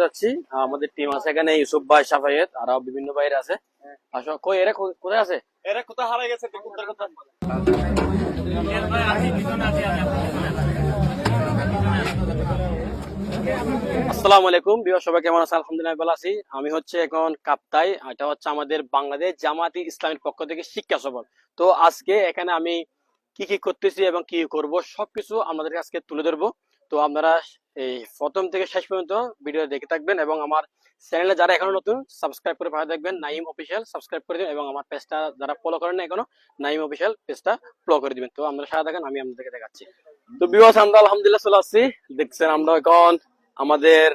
যাচ্ছি। আমাদের টিম আছে এখানে ইউসুফ ভাই সাফায়েত আরও বিভিন্ন বাইরে আছে। আসো কই এরা কোথায় আছে? এরা কোথায় গেছে আসসালামু আলাইকুম বিয় সবাই কেমন আছে আলহামদুলিল্লাহ ভালো আছি। আমি হচ্ছে এখন কাপ্তাই এটা হচ্ছে আমাদের বাংলাদেশ জামাতি ইসলামের পক্ষ থেকে শিক্ষা সফর। তো আজকে এখানে আমি কি কি করতেছি এবং কি করব সবকিছু আমাদের আজকে তুলে ধরবো। তো আপনারা এই প্রথম থেকে শেষ পর্যন্ত ভিডিও দেখে থাকবেন এবং আমার চ্যানেলে যারা এখনও নতুন সাবস্ক্রাইব করে পাশে থাকবেন নাইম অফিসিয়াল সাবস্ক্রাইব করে দিবেন এবং আমার পেজটা যারা ফলো করেন না এখনও নাইম অফিসিয়াল পেজটা ফলো করে দিবেন। তো আমরা সারা থাকেন, আমি আপনাদেরকে দেখাচ্ছি। তো বিবাস আমরা আলহামদুলিল্লাহ চলে আসছি। দেখছেন আমরা এখন আমাদের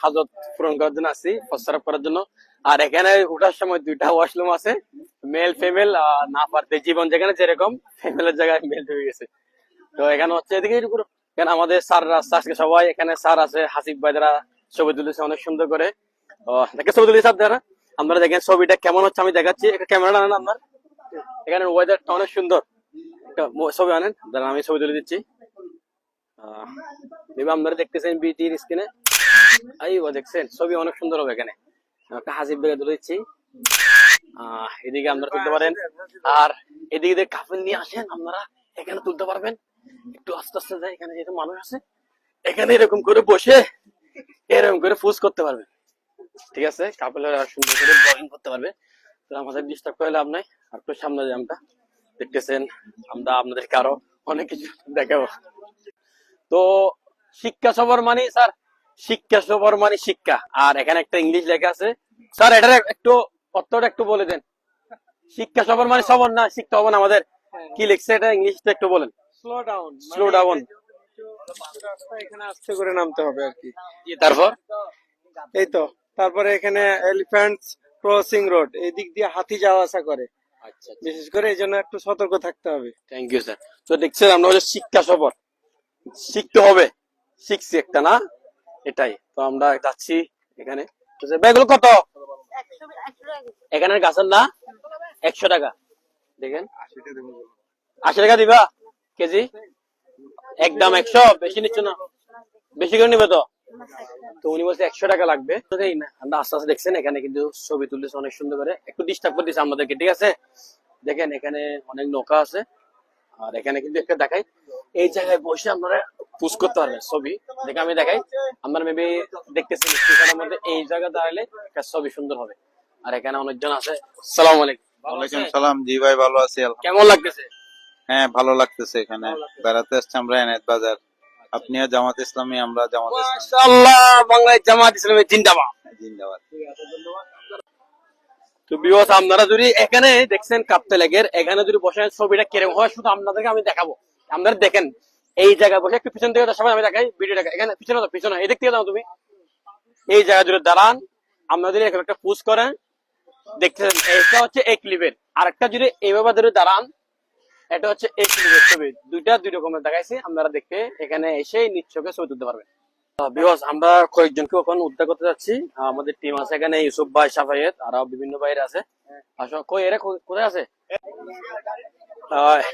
হাজত পূরণ করার জন্য আসছি প্রস্তাব করার জন্য। আর এখানে ওঠার সময় দুইটা ওয়াশরুম আছে মেল ফিমেল না পারতে জীবন যেখানে যেরকম ফিমেলের জায়গায় মেল হয়ে গেছে। তো এখানে হচ্ছে এদিকে এখানে আমাদের স্যাররা আজকে সবাই এখানে স্যার আছে হাসিফ ভাইদারা ছবি তুলেছে অনেক সুন্দর করে। দেখে ছবি তুলেছে আপনারা? আপনারা দেখেন ছবিটা কেমন হচ্ছে আমি দেখাচ্ছি। ক্যামেরা আনেন আপনার। এখানে ওয়েদারটা অনেক সুন্দর। ছবি আনেন। দাঁড়ান আমি ছবি তুলে দিচ্ছি। আপনারা দেখতেছেন বিটির স্ক্রিনে এই ও দেখছেন? ছবি অনেক সুন্দর হবে এখানে। একটা বেগে তুলে দিচ্ছি। আহ, এদিকে আপনারা তুলতে পারেন। আর এদিকে কাপড় নিয়ে আসেন আপনারা এখানে তুলতে পারবেন। একটু আস্তে আস্তে যায় এখানে যেহেতু মানুষ আছে এখানে এরকম করে বসে এরকম করে ফুস করতে পারবেন ঠিক আছে? কাপড় সুন্দর করে ব্লগিং করতে পারবে। তো আমাদের ডিস্টার্ব করে লাভ নাই। আর একটু সামনে যাই আমরা। দেখতেছেন আমরা আপনাদেরকে আরও অনেক কিছু দেখাবো। তো শিক্ষা সবর মানে স্যার শিক্ষা সবর মানে শিক্ষা। আর এখানে একটা ইংলিশ লেখা আছে। স্যার এটার একটু অর্থটা একটু বলে দেন। শিক্ষা সবর মানে সবর না শিক্ষা হব না আমাদের? কি লিখছে এটা? ইংলিশটা একটু বলেন। স্লো ডাউন স্লো ডাউন এখানে আস্তে করে নামতে হবে আর কি। তারপর? এই তো তারপরে এখানে এলিফ্যান্টস ক্রসিং রোড এই দিক দিয়ে হাতি যাওয়া আসা করে। আচ্ছা বিশেষ করে এই জন্য একটু সতর্ক থাকতে হবে। থ্যাংক ইউ স্যার তো দেখছেন আমরা হচ্ছে শিক্ষা সফর। শিখতে হবে। শিখছি একটা না? এটাই। তো আমরা যাচ্ছি এখানে। ব্যাগগুলো কত? এখানের গাছের না? একশো টাকা। দেখেন। আশি টাকা দিবা? কেজি? একদম একশো? বেশি নিচ্ছ না? বেশি করে নিবে তো? তো উনি বলছে একশো টাকা লাগবে। আমরা আস্তে আস্তে দেখছেন এখানে কিন্তু ছবি তুলতেছে অনেক সুন্দর করে। একটু ডিস্টার্ব করে দিচ্ছে আমাদেরকে ঠিক আছে? দেখেন এখানে অনেক নৌকা আছে। আর এখানে কিন্তু একটা দেখাই এই জায়গায় বসে আপনারা পুশ করতে পারবেন ছবি। দেখে আমি দেখাই আমরা মেবি দেখতেছি মধ্যে এই জায়গা দাঁড়ালে একটা ছবি সুন্দর হবে। আর এখানে অনেকজন আছে। সালাম আলাইকুম। ভালো ওয়ালাইকুম? সালাম। জি ভাই ভালো আছি কেমন লাগতেছে? হ্যাঁ ভালো লাগতেছে এখানে। বেড়াতে আসছি আমরা এনায়েত বাজার। আপনিও জামাত ইসলামী আমরা জামাত ইসলামী। মাশাআল্লাহ জামাত ইসলামের জিন্দাবাদ। জিন্দাবাদ। তো বিবাস আপনারা যদি এখানে দেখছেন কাপ্তে লেগের এখানে যদি বসে ছবিটা কীরকম হয় শুধু আপনাদেরকে আমি দেখাবো। আপনারা দেখেন এই জায়গায় বসে একটু পিছন থেকে সবাই আমি দেখাই ভিডিও দেখা এখানে পিছনে পিছনে এই থেকে যাও তুমি। এই জায়গা জুড়ে দাঁড়ান আপনাদের একটা পুশ করেন দেখতেছেন এটা হচ্ছে এক লিভের আর একটা যদি এইভাবে ধরে দাঁড়ান এটা হচ্ছে এক লিভের ছবি। দুইটা দুই রকমের দেখাইছি আপনারা দেখতে এখানে এসে নিচ্ছকে ছবি তুলতে পারবেন। বিকজ আমরা কয়েকজনকে ওখানে উদ্ধার করতে যাচ্ছি। আমাদের টিম আছে এখানে ইউসুফ ভাই সাফায়েত আরও বিভিন্ন বাইরে আছে। আসো কই এরা? কোথায় আছে?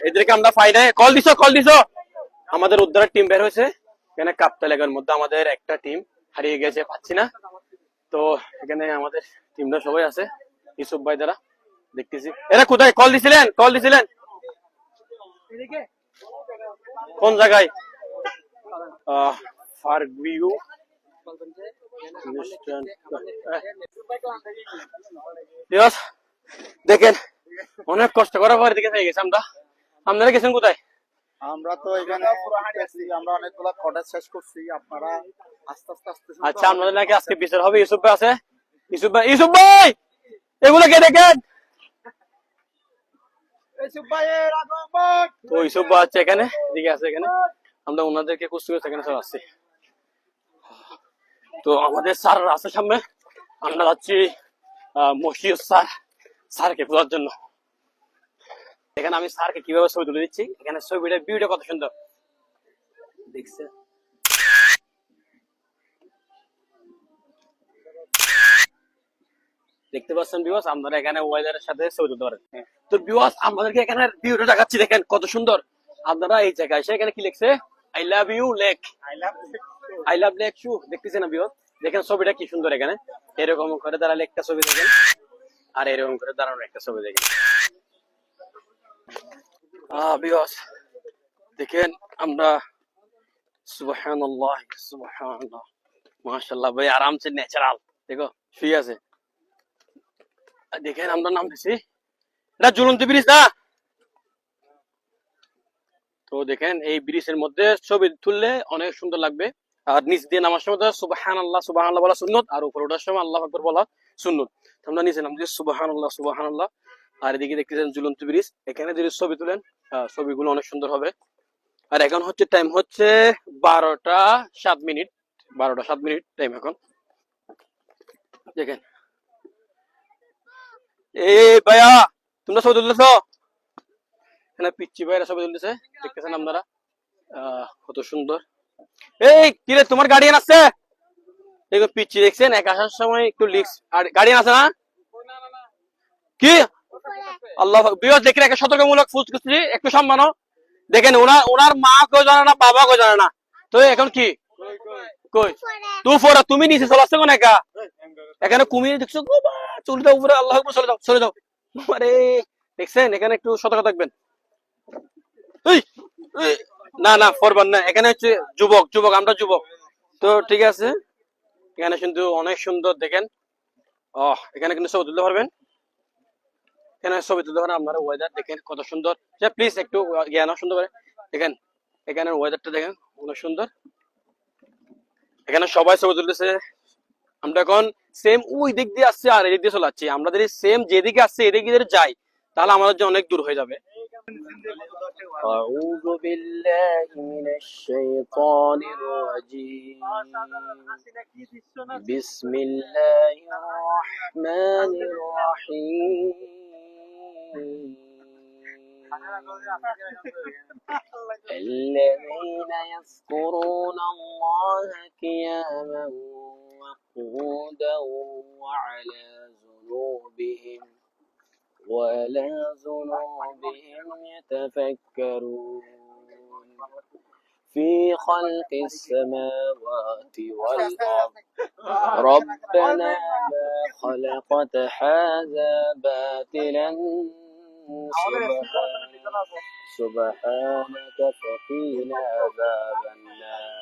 এদেরকে আমরা পাই নাই কল দিছো কল দিছো। আমাদের উদ্ধারের টিম বের হয়েছে। এখানে কাপ্তা লেগার মধ্যে আমাদের একটা টিম হারিয়ে গেছে পাচ্ছি না। তো এখানে আমাদের টিমটা সবাই আছে ইউসুফ ভাই দ্বারা। দেখতেছি। এরা কোথায়? কল দিছিলেন কল দিছিলেন। কোন জায়গায়? ফার্গভিউ দেখেন অনেক কষ্ট করার পরে দিকে গেছে আমরা। আপনারা গেছেন কোথায়? আমরা তো এখানে আমরা অনেকগুলো কটেজ শেষ করছি আপনারা আস্তে আস্তে আস্তে আচ্ছা আমাদের নাকি আজকে বিচার হবে ইউসুফ ভাই আছে? ইউসুফ ভাই ইউসুফ ভাই! এগুলো কে দেখেন! তো আছে এখানে এদিকে আছে এখানে। আমরা ওনাদেরকে করে সেখানে সব আসছি। তো আমাদের স্যার সামনে। আমরা যাচ্ছি আহ, মশিউর স্যার স্যারকে জন্য। এখানে আমি স্যারকে কীভাবে ছবি তুলে দিচ্ছি? এখানে ছবিটা ভিউটা কত সুন্দর। দেখছে। দেখতে পাচ্ছেন বিওয়াস আপনারা এখানে ওয়েদারের সাথে ছবি তুলতে পারেন। তো বিওয়াস আমাদেরকে এখানে ভিউটা দেখাচ্ছি দেখেন কত সুন্দর। আপনারা এই জায়গায় এসে এখানে কি লিখছে? I love you lake I love lake শু দেখতেছেন না বিওয়াস দেখেন ছবিটা কি সুন্দর এখানে। এরকম করে দাঁড়ালে একটা ছবি দেখেন। আর এরকম করে দাঁড়ানো একটা ছবি দেখেন। আহ বিয়স দেখেন আমরা সুবহানাল্লাহ সুবহানাল্লাহ। মাশাআল্লাহ ভাই আরামসে ন্যাচারাল দেখো শুয়ে আছে। দেখেন আমরা নামতেছি। এটা ঝুলন্ত ব্রিজ না। তো দেখেন, এই ব্রিজের মধ্যে ছবি তুললে অনেক সুন্দর লাগবে। আর নিচ দিয়ে নামার সময় সুবাহান আল্লাহ সুবাহান আল্লাহ বলা সুন্নত, আর উপরে ওঠার সময় আল্লাহ আকবর বলা সুন্নত। আমরা নিচে নামছি সুবাহান আল্লাহ সুবাহান আল্লাহ আর এদিকে দেখতেছেন ঝুলন্ত ব্রিজ। এখানে যদি ছবি তুলেন ছবিগুলো অনেক সুন্দর হবে। আর এখন হচ্ছে টাইম হচ্ছে বারোটা সাত মিনিট। বারোটা সাত মিনিট টাইম এখন। দেখেন। এই ভাইয়া! তোমরা ছবি তুলতেছ? এখানে পিচ্ছি ভাইরা ছবি তুলতেছে। দেখতেছেন আপনারা। কত সুন্দর। এই কিরে তোমার গার্ডিয়ান আছে? দেখো পিচ্ছি দেখছেন, এক আসার সময় একটু লিক্স আর গার্ডিয়ান আছে না? কি? আল্লাহ বিবাহ দেখেন একটা সতর্কমূলক ফুস করছি। একটু সম্মানও দেখেন ওনার ওনার মা কেউ জানে না, বাবা কেউ জানে না। তো এখন কি? কই? তুই ফোরা, তুমি নিচে চলে আসছো একা? এখানে কুমির দেখছ? চুলটা উপরে আল্লাহ চলে যাও চলে যাও। আরে, দেখছেন? এখানে একটু সতর্ক থাকবেন। না না ফরবার না। এখানে হচ্ছে যুবক যুবক, আমরা যুবক। তো ঠিক আছে? এখানে কিন্তু অনেক সুন্দর, দেখেন। ও এখানে কিন্তু ছবি তুলতে পারবেন। এখানে ছবি তুলতে পারেন। আপনারা ওয়েদার দেখেন কত সুন্দর। প্লিজ একটু জ্ঞান সুন্দর করে। দেখেন এখানে ওয়েদারটা দেখেন, অনেক সুন্দর। এখানে সবাই ছবি তুলতেছে। আমরা এখন সেম ওই দিক দিয়ে আসছে আর এদিক দিয়ে চলে যাচ্ছি আমরা যদি সেম যেদিকে আসছে এদিকে যদি যাই তাহলে আমাদের জন্য অনেক দূর হয়ে যাবে أعوذ بالله من الشيطان الرجيم بسم الله الرحمن الرحيم الذين يذكرون الله قياما وقعودا وعلى جنوبهم وعلى جنوبهم يتفكرون في خلق السماوات والأرض. ربنا ما خلقت هذا باطلا. سبحانك فقنا عذاب النار.